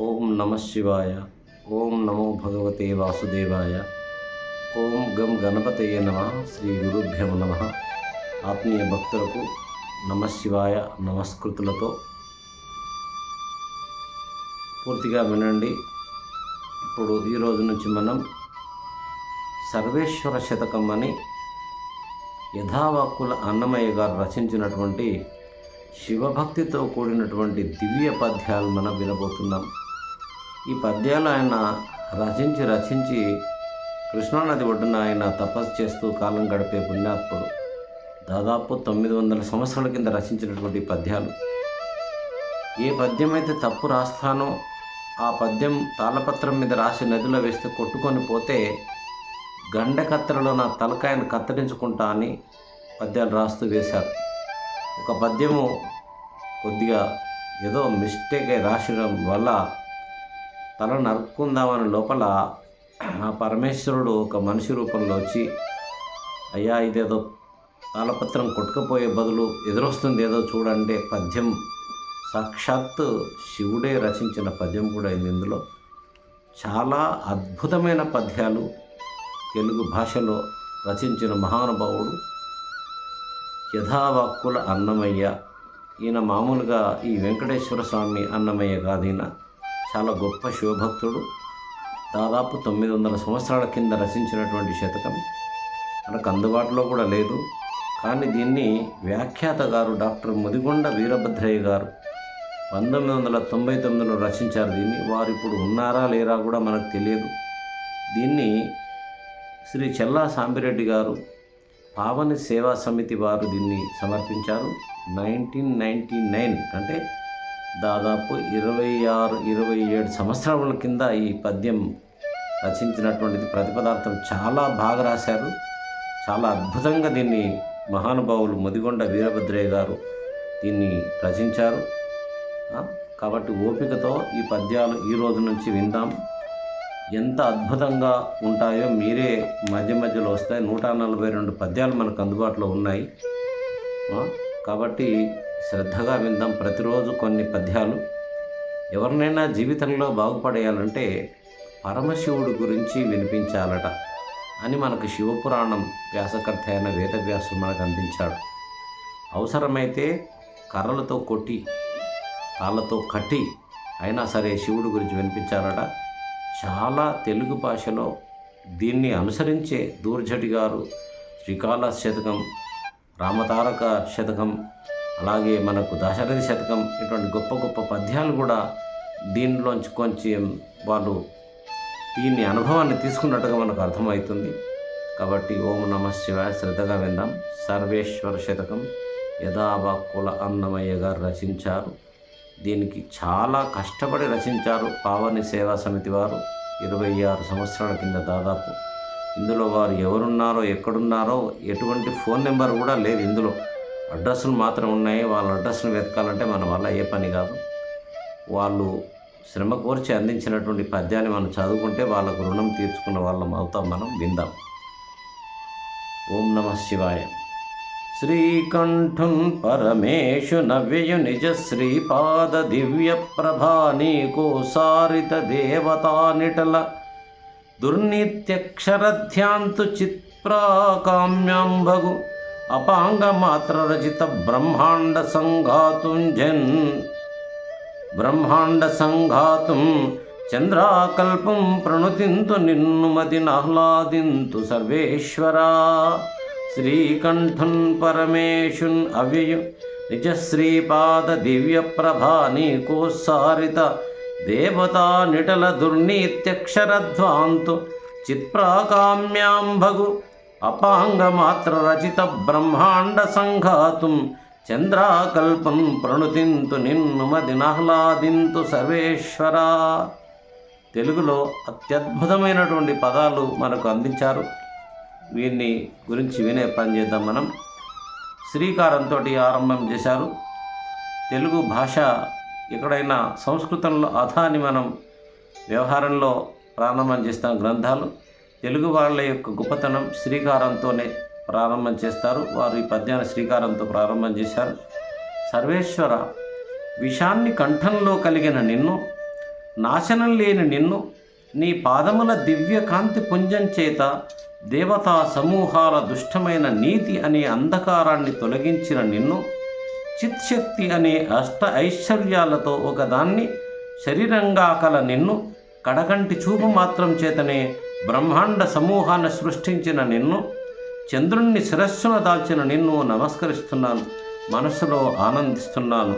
ఓం నమ శివాయ ఓం నమో భగవతే వాసుదేవాయ ఓం గం గణపతయ నమ శ్రీ గురుభ్యం నమ. ఆత్మీయ భక్తులకు నమ శివాయ నమస్కృతులతో పూర్తిగా వినండి. ఇప్పుడు ఈ రోజు నుంచి మనం సర్వేశ్వర శతకం అని యథావాక్కుల అన్నమయ్య గారు రచించినటువంటి శివభక్తితో కూడినటువంటి దివ్య పద్యాలు మనం వినబోతున్నాం. ఈ పద్యాలు ఆయన రచించి రచించి కృష్ణానది ఒడ్డున ఆయన తపస్సు చేస్తూ కాలం గడిపే పుణ్యాత్ముడు. దాదాపు తొమ్మిది వందల సంవత్సరాల కింద రచించినటువంటి ఈ పద్యాలు. ఏ పద్యం అయితే తప్పు రాస్తానో ఆ పద్యం తాళపత్రం మీద రాసి నదిలో వేస్తే కొట్టుకొని పోతే గండ కత్తెరలో నా తలకాయను కత్తిరించుకుంటా అని పద్యాలు రాస్తూ వేశారు. ఒక పద్యము కొద్దిగా ఏదో మిస్టేక్ రాసిన వల్ల తల నరుక్కుందామని లోపల ఆ పరమేశ్వరుడు ఒక మనిషి రూపంలో వచ్చి అయ్యా ఇదేదో తాళపత్రం కొట్టుకుపోయే బదులు ఎదురొస్తుంది ఏదో చూడండి పద్యం. సాక్షాత్ శివుడే రచించిన పద్యం కూడా అయింది ఇందులో. చాలా అద్భుతమైన పద్యాలు తెలుగు భాషలో రచించిన మహానుభావుడు యథావాక్కుల అన్నమయ్య. ఈయన మామూలుగా ఈ వెంకటేశ్వర స్వామి అన్నమయ్య కాదు ఈయన. చాలా గొప్ప శివభక్తుడు. దాదాపు తొమ్మిది వందల సంవత్సరాల కింద రచించినటువంటి శతకం. మనకు అందుబాటులో కూడా లేదు. కానీ దీన్ని వ్యాఖ్యాత గారు డాక్టర్ ముదిగొండ వీరభద్రయ్య గారు పంతొమ్మిది వందల తొంభై తొమ్మిదిలో రచించారు. దీన్ని వారు ఇప్పుడు ఉన్నారా లేరా కూడా మనకు తెలియదు. దీన్ని శ్రీ చెల్లా సాంబిరెడ్డి గారు పావని సేవా సమితి వారు దీన్ని సమర్పించారు. నైన్టీన్ నైంటీ నైన్ అంటే దాదాపు ఇరవై ఆరు ఇరవై ఏడు సంవత్సరాల కింద ఈ పద్యం రచించినటువంటిది ప్రతిపదార్థం చాలా బాగా రాశారు. చాలా అద్భుతంగా దీన్ని మహానుభావులు ముదిగొండ వీరభద్రయ్య గారు దీన్ని రచించారు. కాబట్టి ఓపికతో ఈ పద్యాలు ఈ రోజు నుంచి విందాం. ఎంత అద్భుతంగా ఉంటాయో మీరే మధ్య మధ్యలో వస్తాయి. నూట నలభై రెండు పద్యాలు మనకు అందుబాటులో ఉన్నాయి. కాబట్టి శ్రద్ధగా విందాం ప్రతిరోజు కొన్ని పద్యాలు. ఎవరినైనా జీవితంలో బాగుపడేయాలంటే పరమశివుడి గురించి వినిపించాలట అని మనకు శివపురాణం వ్యాసకర్త అయిన వేదవ్యాసుడు మనకు అందించాడు. అవసరమైతే కర్రలతో కొట్టి కాళ్ళతో కట్టి అయినా సరే శివుడి గురించి వినిపించాలట. చాలా తెలుగు భాషలో దీన్ని అనుసరించే దూర్జటి గారు శ్రీకాళ శతకం రామతారక శతకం అలాగే మనకు దశరథి శతకం ఇటువంటి గొప్ప గొప్ప పద్యాలు కూడా దీనిలోంచి కొంచెం వాళ్ళు దీని అనుభవాన్ని తీసుకున్నట్టుగా మనకు అర్థమవుతుంది. కాబట్టి ఓం నమ శివాయ శ్రద్ధగా విందాం. సర్వేశ్వర శతకం యథావాక్కుల అన్నమయ్య గారు రచించారు. దీనికి చాలా కష్టపడి రచించారు పావని సేవా సమితి వారు. ఇరవై ఆరు సంవత్సరాల కింద దాదాపు. ఇందులో వారు ఎవరున్నారో ఎక్కడున్నారో ఎటువంటి ఫోన్ నెంబర్ కూడా లేదు ఇందులో. అడ్రస్లు మాత్రం ఉన్నాయి. వాళ్ళ అడ్రస్ను వెతకాలంటే మన వల్ల ఏ పని కాదు. వాళ్ళు శ్రమ కోర్చి అందించినటువంటి పద్యాన్ని మనం చదువుకుంటే వాళ్ళకు రుణం తీర్చుకున్న వాళ్ళం అవుతాం మనం. విందాం. ఓం నమ శివాయ. శ్రీకంఠం పరమేశు నవ్యయు నిజ శ్రీపాద దివ్య ప్రభా కోసారిత దేవతానిటల దేవతా నిటల దుర్నిత్యక్షరధ్యాంతు చిత్ప్రాకామ్యాంబగు అపాంగమాత్రరచిత మాత్ర రచిత బ్రహ్మాండ సంఘాతుంజన్. బ్రహ్మాండ సంఘాతుం చంద్రాకల్పం ప్రణుతింతు నిన్ను మదినాహ్లాదింతు సర్వేశ్వరా. శ్రీకంఠున్ పరమేశున్ అవ్యయు నిజ శ్రీపాద దివ్య ప్రభా నీకోసారిత దేవతా నిటల దుర్నీత్యక్షరధ్వాంతు చిత్ప్రాకామ్యాంభగు అపాంగమాత్ర రచిత బ్రహ్మాండ సంఘాతుం చంద్రాకల్పం ప్రణుతింతు నిన్ను మది తెలుగులో అత్యద్భుతమైనటువంటి పదాలు మనకు అందించారు. వీరిని గురించి వినే పని చేద్దాం మనం. శ్రీకారంతో ఆరంభం చేశారు. తెలుగు భాష ఎక్కడైనా సంస్కృతంలో అథాని మనం వ్యవహారంలో ప్రారంభం చేస్తాం గ్రంథాలు. తెలుగు వాళ్ళ యొక్క గొప్పతనం శ్రీకారంతోనే ప్రారంభం చేస్తారు. వారు ఈ పద్యాన్ని శ్రీకారంతో ప్రారంభం చేశారు. సర్వేశ్వర విషాన్ని కంఠంలో కలిగిన నిన్ను నాశనం లేని నిన్ను నీ పాదముల దివ్య కాంతి పుంజం చేత దేవతా సమూహాల దుష్టమైన నీతి అనే అంధకారాన్ని తొలగించిన నిన్ను చిత్శక్తి అనే అష్ట ఐశ్వర్యాలతో ఒకదాన్ని శరీరంగా కల నిన్ను కడకంటి చూపు మాత్రం చేతనే బ్రహ్మాండ సమూహాన్ని సృష్టించిన నిన్ను చంద్రుణ్ణి శిరస్సున దాల్చిన నిన్ను నమస్కరిస్తున్నాను మనస్సులో ఆనందిస్తున్నాను.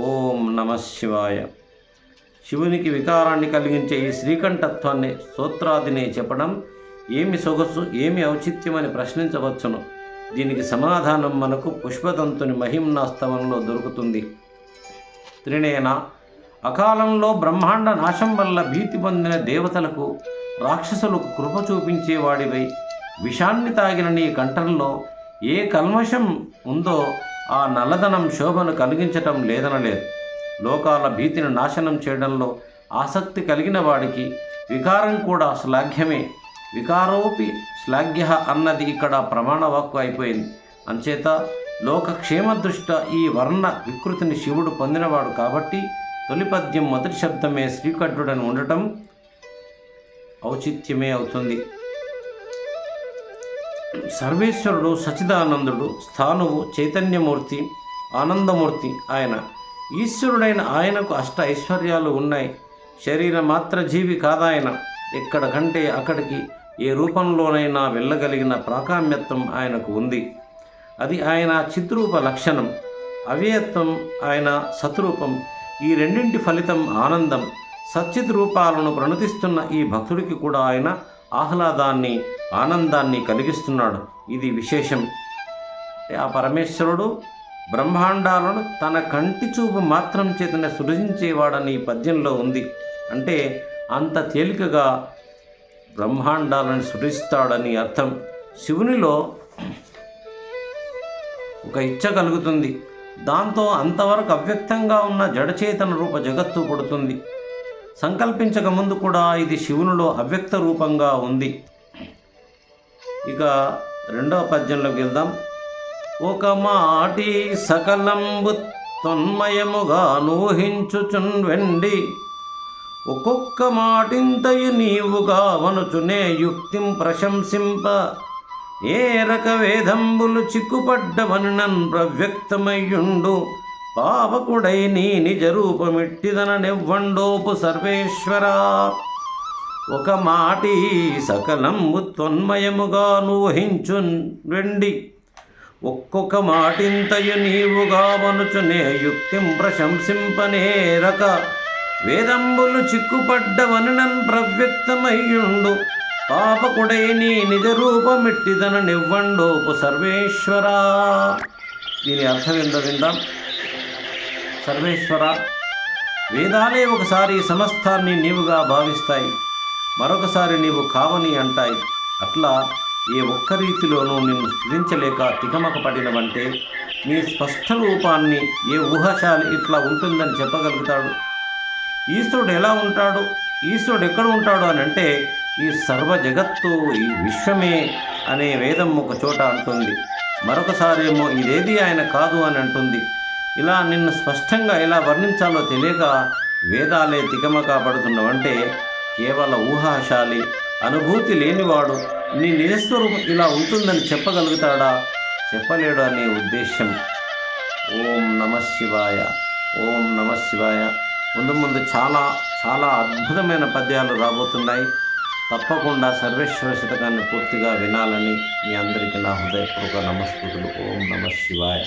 ఓం నమ శివాయ. శివునికి వికారాన్ని కలిగించే ఈ శ్రీకంఠత్వాన్ని స్తోత్రాదిని చెప్పడం ఏమి సొగసు ఏమి ఔచిత్యమని ప్రశ్నించవచ్చును. దీనికి సమాధానం మనకు పుష్పదంతుని మహిమ్నాస్తవంలో దొరుకుతుంది. త్రినేన అకాలంలో బ్రహ్మాండ నాశం వల్ల భీతి పొందిన దేవతలకు రాక్షసులు కృప చూపించేవాడివై విషాన్ని తాగిన నీ కంఠంలో ఏ కల్మషం ఉందో ఆ నల్లదనం శోభను కలిగించటం లేదనలేదు. లోకాల భీతిని నాశనం చేయడంలో ఆసక్తి కలిగిన వాడికి వికారం కూడా శ్లాఘ్యమే. వికారోపి శ్లాఘ్య అన్నది ఇక్కడ ప్రమాణవాక్కు అయిపోయింది. అంచేత లోకక్షేమ దృష్ట ఈ వర్ణ వికృతిని శివుడు పొందినవాడు కాబట్టి తొలి పద్యం మొదటి శబ్దమే శ్రీకంఠుడని ఉండటం ఔచిత్యమే అవుతుంది. సర్వేశ్వరుడు సచిదానందుడు స్థానువు చైతన్యమూర్తి ఆనందమూర్తి ఆయన. ఈశ్వరుడైన ఆయనకు అష్ట ఐశ్వర్యాలు ఉన్నాయి. శరీర మాత్ర జీవి కాదాయన. ఎక్కడ కంటే అక్కడికి ఏ రూపంలోనైనా వెళ్ళగలిగిన ప్రాకామ్యత్వం ఆయనకు ఉంది. అది ఆయన చిద్రూప లక్షణం. అవ్యయత్వం ఆయన సత్రూపం. ఈ రెండింటి ఫలితం ఆనందం. సచ్చిత్ రూపాలను ప్రణతిస్తున్న ఈ భక్తుడికి కూడా ఆయన ఆహ్లాదాన్ని ఆనందాన్ని కలిగిస్తున్నాడు. ఇది విశేషం. ఆ పరమేశ్వరుడు బ్రహ్మాండాలను తన కంటి చూపు మాత్రం చేతనే సృజించేవాడని ఈ పద్యంలో ఉంది. అంటే అంత తేలికగా బ్రహ్మాండాలను సృజిస్తాడని అర్థం. శివునిలో ఒక ఇచ్చ కలుగుతుంది. దాంతో అంతవరకు అవ్యక్తంగా ఉన్న జడచేతన రూప జగత్తు పుడుతుంది. సంకల్పించక ముందు కూడా ఇది శివునిలో అవ్యక్త రూపంగా ఉంది. ఇక రెండవ పద్యంలోకి వెళ్దాం. ఒక మాటి సకలంబు తన్మయముగా నూహించుచున్ వెండి ఒక్కొక్క మాటింతయు నీవుగా వనుచునే యుక్తిం ప్రశంసింప ఏ రక చిక్కుపడ్డవని నన్ ప్రవ్యక్తమయ్యుండు. పాపకుడై నీ నిజ రూపమిట్టిదన నివ్వండోపు సర్వేశ్వరా. ఒక మాటి సకలంబు త్వన్మయముగా నూహించు వెండి. ఒక్కొక్క మాటింతయు నీవుగా వనుచునే యుక్తిం ప్రశంసింపనేరక వేదంబులు చిక్కుపడ్డవనన్ ప్రవ్యక్తమయ్యుండు. పాపకుడై నీ నిజ రూపమిట్టిదన నివ్వండోపు సర్వేశ్వరా. దీని అర్థం ఏందో విందాం. సర్వేశ్వర వేదాలే ఒకసారి సమస్తాన్ని నీవుగా భావిస్తాయి మరొకసారి నీవు కావని అంటాయి. అట్లా ఏ ఒక్క రీతిలోనూ నిన్ను స్థుతించలేక తికమక పడినవంటే నీ స్పష్ట రూపాన్ని ఏ ఊహశాలి ఇట్లా ఉంటుందని చెప్పగలుగుతాడు. ఈశ్వరుడు ఎలా ఉంటాడు? ఈశ్వరుడు ఎక్కడ ఉంటాడు అని అంటే ఈ సర్వ జగత్తు ఈ విశ్వమే అనే వేదం ఒక చోట అంటుంది. మరొకసారేమో ఇదేది ఆయన కాదు అని అంటుంది. ఇలా నిన్ను స్పష్టంగా ఎలా వర్ణించాలో తెలియక వేదాలే తికమక పడుతున్నావంటే కేవల ఊహాశాలి. అనుభూతి లేనివాడు నీ నిజస్వరూపం ఇలా ఉంటుందని చెప్పగలుగుతాడా? చెప్పలేడు అనే ఉద్దేశం ఓం నమ శివాయ. ఓం నమ శివాయ. ముందు ముందు చాలా చాలా అద్భుతమైన పద్యాలు రాబోతున్నాయి. తప్పకుండా సర్వేశ్వర శతకాన్ని పూర్తిగా వినాలని మీ అందరికీ నా హృదయపూర్వక నమస్కృతులు. ఓం నమ శివాయ.